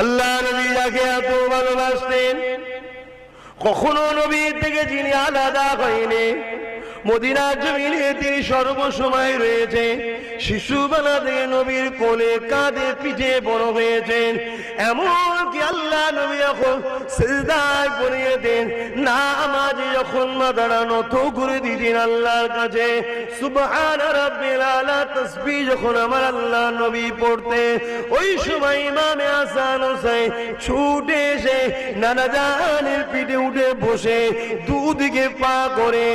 আল্লাহ নবী যাকে এত ভালোবাসতেন, কখনো নবীর থেকে যিনি আলাদা হয়নি। মদিনার জমিনে তিনি সর্বসময় রয়েছে শিশুবেলা থেকে নবীর কোলে কাঁধে পিঠে বড় হয়েছেন। এমনকি আল্লাহ নবী এখন সেজদায় পড়িয়ে দেন না আমাজে যখন মাথাটা নত করে দিতেন আল্লাহর কাছে, সুবহান রাব্বিল আলা যখন আমার আল্লাহ নবী পড়তে ওই সময় ইমামে হাসান হোসেন ছুটে এসে নানা জানের পিঠে উঠে বসে দুদিকে পা করে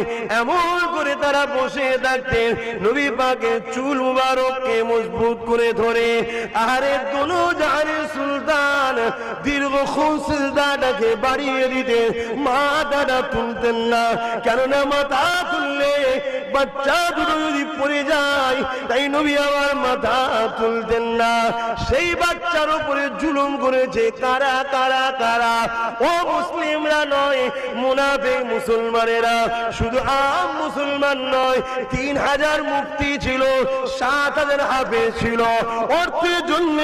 এমন করে তারা বসে থাকতেন নবী পাকে চুল মুবারককে মজবুত করে ধরে। আরে দোনো জাহানের সুলতান দীর্ঘক্ষণ সিজদাটাকে বাড়িয়ে দিতেন দাদা তুলতেন না। কেননা মাথা তুললে বাচ্চা দুটো যদি পড়ে যায়, তাই নবী আমার মাথা তুলতেন না। সেই বাচ্চার উপরে জুলুম করেছে কারা কারা কারা? ও মুসলিমরা নয় মুনাফে মুসলমানেরা। শুধু আম মুসলমান নয়, তিন হাজার মুক্তি ছিল, সাত হাজার হাফে ছিল। অর্থের জন্য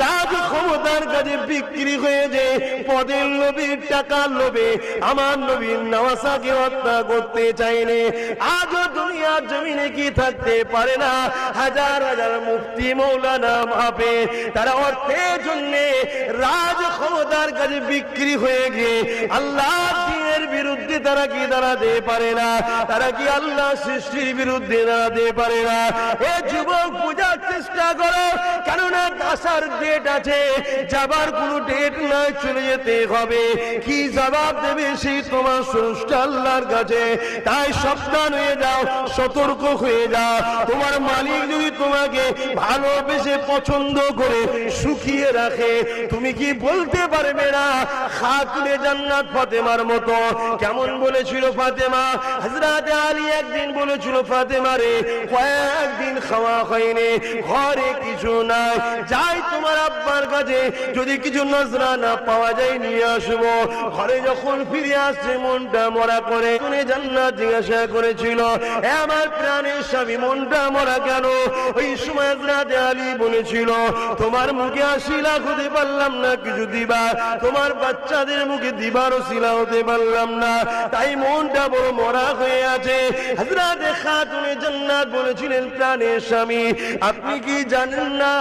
রাজ ক্ষমতার কাছে বিক্রি হয়েছে, পদের লোভে, টাকার লোভে। আমার নবীন নওয়াসাকে হত্যা করতে চাইলে, আজও দুনিয়ার জমিনে কি থাকতে পারে না? হাজার হাজার মুক্তি মৌলানা মাপে তারা অর্থের জন্যে রাজ ক্ষমতার কাছে বিক্রি হয়ে গিয়ে আল্লাহ দিনের বিরুদ্ধে তারা কি দাঁড়াতে পারে না? তারা কি আল্লাহ সৃষ্টির বিরুদ্ধে দাঁড়াতে পারে না? এ যুবক পূজার চেষ্টা করো। কেননা আসার ডেট আছে। যাবার কোনো ডেট নয় চলে যেতে হবে। কি জবাব দেবে সেই তোমার স্রষ্টা আল্লাহর কাছে? তাই সাবধান হয়ে যাও, সতর্ক হয়ে যাও। তোমার মালিক যদি তোমাকে ভালোবেসে পছন্দ করে সুখিয়ে রাখে, তুমি কি বলতে পারবে না? খাতুনে জান্নাত ফাতেমার মতো। কেমন বলেছিল ফাতেমা? হযরত আলী একদিন বলেছিল, ফাতেমা রে, কয়েকদিন খাওয়া হয়নি, ঘরে কিছু নাই। যাই তোমার আব্বার কাছে, যদি কিছু নজরানা পাওয়া যায়, নিয়ে আসব। ঘরে যখন ফিরে আসছে, মনটা মরা করে, শুনে জান্নাত জিজ্ঞাসা করেছিল আমার প্রাণের স্বামী, মনটা মরা কেন? ওই সময় হযরত আলী বলেছিল, তোমার মুখে আসি লাখ হতে পারলাম না, কিছু দিবা তোমার বাচ্চাদের মুখে দিবার শিলা হতে পারলাম না। তাই মনটা বড় মরা হয়ে আছে। হযরত খাতুনে জান্নাত বলেছিলেন, প্রাণের স্বামী, আপনি কি জানেন না,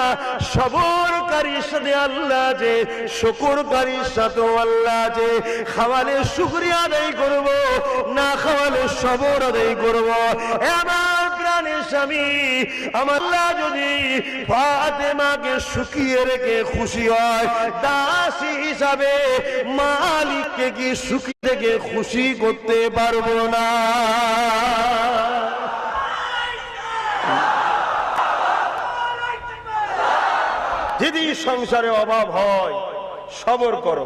সবরকারীর সাথে আল্লাহ আছে, শুকুরকারীর সাথে আল্লাহ আছে। খাওয়ালে শুকরিয়া আদায় করব, না খাওয়ালে সবর আদায় করব। এ প্রাণের স্বামী, আমার যদি ফাতেমাকে শুকিয়ে রেখে খুশি হয়, দাসী হিসাবে মালিককে কি সুখী থেকে খুশি করতে পারব না? যদি সংসারে অভাব হয়, সবর করো।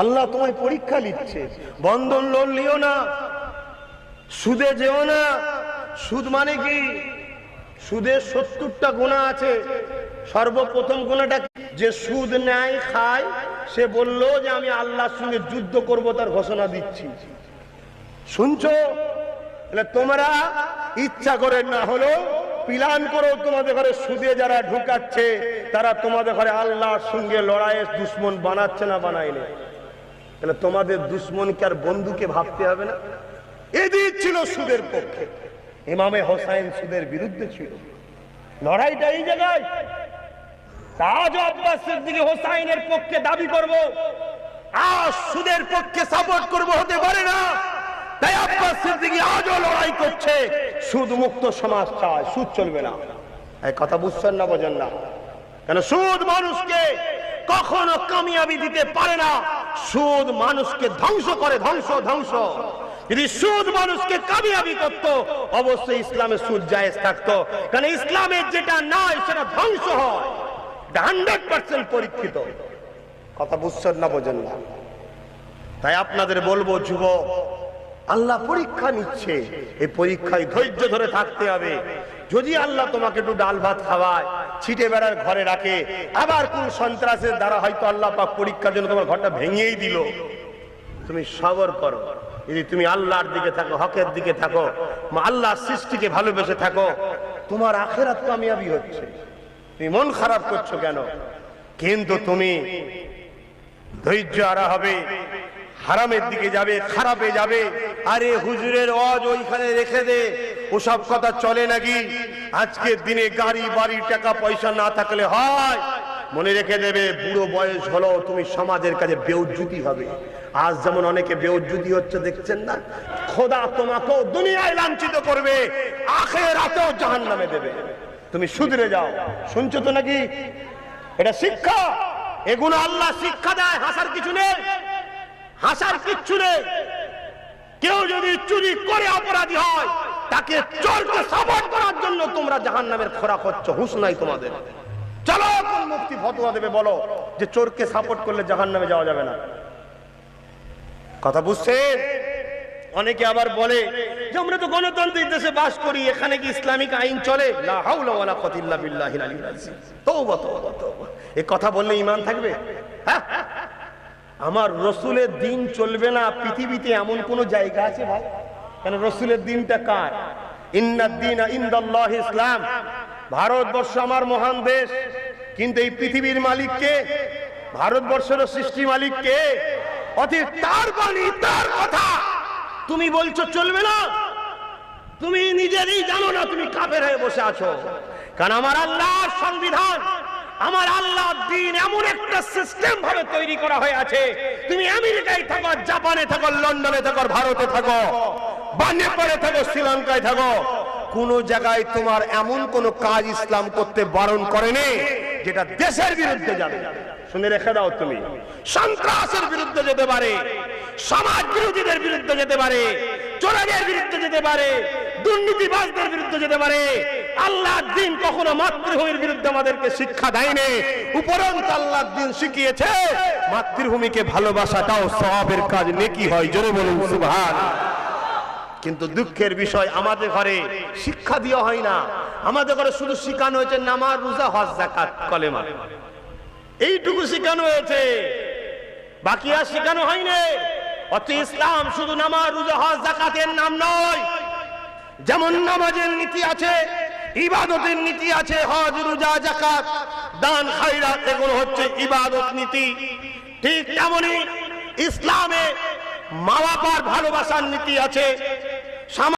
আল্লাহ তোমায় পরীক্ষা নিচ্ছে। বন্ধন লোন লিও না, সুদে যেও না সুদ মানে কি? সুদের সত্তরটা গুণা আছে। সর্বপ্রথম গুণাটা যে সুদ নেয়, খায়, সে বলল যে আমি আল্লাহর সঙ্গে যুদ্ধ করব তার ঘোষণা দিচ্ছি। শুনছো? তোমরা ইচ্ছা করে না হলো প্ল্যান করো তোমাদের ঘরে সুদে যারা ঢুকাচ্ছে, তারা তোমাদের ঘরে আল্লাহর সঙ্গে লড়াইয়ের দুশ্মন বানাচ্ছে না বানায়নি। তাহলে তোমাদের দুশ্মনকে আর বন্ধুকে ভাবতে হবে না। এদিক ছিল সুদের পক্ষে। ইমামে হোসাইন সুদের বিরুদ্ধে ছিল। লড়াইটা এই জায়গায়। আজ আব্বাস সিদ্দিকী হোসাইনের পক্ষে দাবি করব। আজ সুদের পক্ষে সাপোর্ট করব হতে পারে না। তাই আব্বাস সিদ্দিকী আজও লড়াই করছে। সুদ মুক্ত সমাজ চায়, সুদ চলবে না। এই কথা বুঝছেন না, বোঝেন না। কেন সুদ মানুষকে কখনো কামিয়াবি দিতে পারে না। সুদ মানুষকে ধ্বংস করে, ধ্বংস ধ্বংস। যদি সুদ মানুষকে কামিয়াবি করত, অবশ্যই ইসলামে সুদ জায়েজ থাকতো। কারণ ইসলামের যেটা নয়, সেটা ধ্বংস হয়। হান্ড্রেড পার্সেন্ট পরীক্ষিত। কথা বুঝছেন না, বোঝেন না? তাই আপনাদের বলব, যুবক, আল্লাহ পরীক্ষা নিচ্ছে। এই পরীক্ষায় ধৈর্য ধরে থাকতে হবে। যদি আল্লাহ তোমাকে একটু ডাল ভাত খাওয়ায়, ছিটে বেড়ার ঘরে রাখে, আবার কোন সন্ত্রাসের দ্বারা হয়তো আল্লাহ পাক পরীক্ষার জন্য তোমার ঘরটা ভেঙেই দিল। তুমি সবর করো। যদি তুমি আল্লাহর দিকে থাকো, হকের দিকে থাকো আল্লাহর সৃষ্টিকে ভালোবেসে থাকো, তোমার আখেরাত কামিয়াবি হচ্ছে। তুমি মন খারাপ করছ কেন? কিন্তু তুমি ধৈর্য আরা হবে, হারামের দিকে যাবে, খারাপে যাবে। আরে হুজুরের অজ ওইখানে রেখে দে, ওসব কথা চলে নাকি? আজকের দিনে গাড়ি, বাড়ি, টাকা, পয়সা না থাকলে হয়। মনে রেখে দেবে, বুড়ো বয়স হলো, তুমি সমাজের কাছে বেউজ্জুতি হবে। আজ যেমন অনেকে বেউজ্জুতি হচ্ছে, দেখছেন না? খোদা তোমাকেও দুনিয়ায় লাঞ্ছিত করবে আখের রাতেও জাহান নামে দেবে। তুমি সুধরে যাও। শুনছো তো নাকি? এটা শিক্ষা। এগুলো আল্লাহ শিক্ষা দেয়, হাসার কিছু নেই। হাসার কিচ্ছু নেই। কেউ যদি চুরি করে অপরাধী হয়, তাকে চোরকে সাপোর্ট করার জন্য তোমরা জাহান নামের খোরাক হচ্ছ, হুশ নাই তোমাদের। চলো! মুক্তি ফতোয়া দেবে, বলো যে চোরকে সাপোর্ট করলে জাহান নামে যাওয়া যাবে না। কথা বুঝছেন? অনেকে আবার বলে যে আমরা তো গণতান্ত্রিক দেশে বাস করি, এখানে কি ইসলামিক আইন চলে? কথা বললে ইমান থাকবে? হ্যাঁ? আমার রসুলের দিন চলবে না, পৃথিবীতে এমন কোন জায়গা আছে ভাই? কেন রসুলের দিনটা কার? ইন্দাল্লাহ ইসলাম। ভারতবর্ষ আমার মহান দেশ। কিন্তু এই পৃথিবীর মালিক কে? ভারতবর্ষের সৃষ্টি মালিক কে? তার বাণী, তার কথা। তুমি বলছো চলবে না। তুমি নিজেরই জানো না তুমি কাফের হয়ে বসে আছো। কারণ আমার আল্লাহর সংবিধান, আমার আল্লাহ দিন এমন একটা সিস্টেম ভাবে তৈরি করা হয়ে আছে। তুমি আমেরিকায় থাকো, জাপানে থাকো, লন্ডনে থাকো, ভারতে থাকো বা নেপালে থাকো, শ্রীলঙ্কায় থাকো। কোন জায়গায় তোমার এমন কোন কাজ ইসলাম করতে বারণ করেনি যেটা দেশের বিরুদ্ধে যাবে। শুনে রেখে দাও তুমি। সন্ত্রাসের বিরুদ্ধে যেতে পারে, সমাজ বিরোধীদের বিরুদ্ধে যেতে পারে চোরাদের বিরুদ্ধে যেতে পারে, দুর্নীতিবাজদের বিরুদ্ধে যেতে পারে। আল্লাহ দিন কখনো মাতৃভূমির বিরুদ্ধে আমাদেরকে শিক্ষা দেয়নি। উপরন্ত আল্লাহ দিন শিখিয়েছে, মাতৃভূমিকে ভালোবাসাটাও সবের কাজ নেকি হয়। জোরে বলুন, সুবহান। কিন্তু দুঃখের বিষয় আমাদের ঘরে শিক্ষা দেওয়া হয় না। আমাদের ঘরে শুধু শিখানো হয়েছে নামাজ, রোজা, হজ জাকাত কলেমা। এইটুকু শেখানো হয়েছে। বাকি আর শেখানো হয়নি। অত ইসলাম শুধু নামাজ, রোজা, হজ জাকাতের নাম নয়। যেমন নামাজের নীতি আছে, ইবাদতের নীতি আছে, হজ, রোজা জাকাত দান, খায়রাত, এগুলো হচ্ছে ইবাদত নীতি। ঠিক তেমনি ইসলামে মা বাবার ভালোবাসার নীতি আছে। সামাজিক